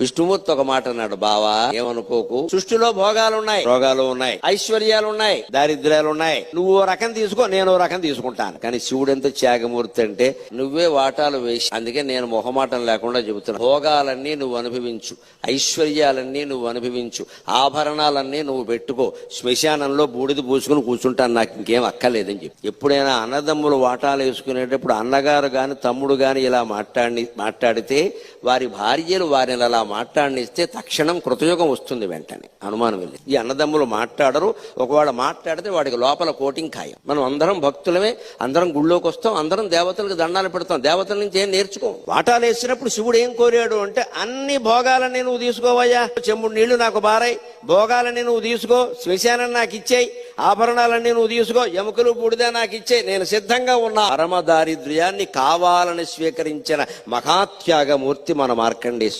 విష్ణుమూర్తి ఒక మాట అన్నాడు బావా ఏమనుకోకు? సృష్టిలో భోగాలు ఉన్నాయి రోగాలు ఉన్నాయి ఐశ్వర్యాలు ఉన్నాయి దారిద్ర్యాలు ఉన్నాయి నువ్వు ఓ రకం తీసుకో నేను ఓ రకం తీసుకుంటాను. కానీ శివుడు ఎంత త్యాగమూర్తి అంటే నువ్వే వాటాలు వేసి అందుకే నేను మొహమాటం లేకుండా చెబుతున్నా. భోగాలన్నీ నువ్వు అనుభవించు. ఐశ్వర్యాలన్నీ నువ్వు అనుభవించు. ఆభరణాలన్నీ నువ్వు పెట్టుకో. శ్మశానంలో బూడిద పూసుకుని కూర్చుంటాను నాకు ఇంకేం అక్కర్లేదని చెప్పి. ఎప్పుడైనా అన్నదమ్ములు వాటాలు వేసుకునేటప్పుడు అన్నగారు గాని తమ్ముడు గాని ఇలా మాట్లాడి మాట్లాడితే వారి భార్యలు వారిని అలా మాట్లాడినిస్తే తక్షణం కృతయుగం వస్తుంది వెంటనే అనుమానం వెళ్ళి ఈ అన్నదమ్ములు మాట్లాడరు ఒకవేళ మాట్లాడితే వాడికి లోపల కోటింగ్ ఖాయం. మనం అందరం భక్తులమే అందరం గుళ్ళోకి వస్తాం అందరం దేవతలకు దండాలు పెడతాం. దేవతల నుంచి ఏం నేర్చుకో? వాటాలు వేసినప్పుడు శివుడు ఏం కోరాడు అంటే అన్ని భోగాలని నువ్వు తీసుకోవయ్యా చెంబుడు నీళ్ళు నాకు బారాయి భోగాలని నువ్వు తీసుకో శ్మశానం నాకు ఇచ్చేయి ఆభరణాలన్నీ నువ్వు తీసుకో ఎముకలు బూడిద నాకు ఇచ్చే నేను సిద్ధంగా ఉన్నా. పరమ దారిద్ర్యాన్ని కావాలని స్వీకరించిన మహాత్యాగమూర్తి మన మార్కండేశ్వరుడు.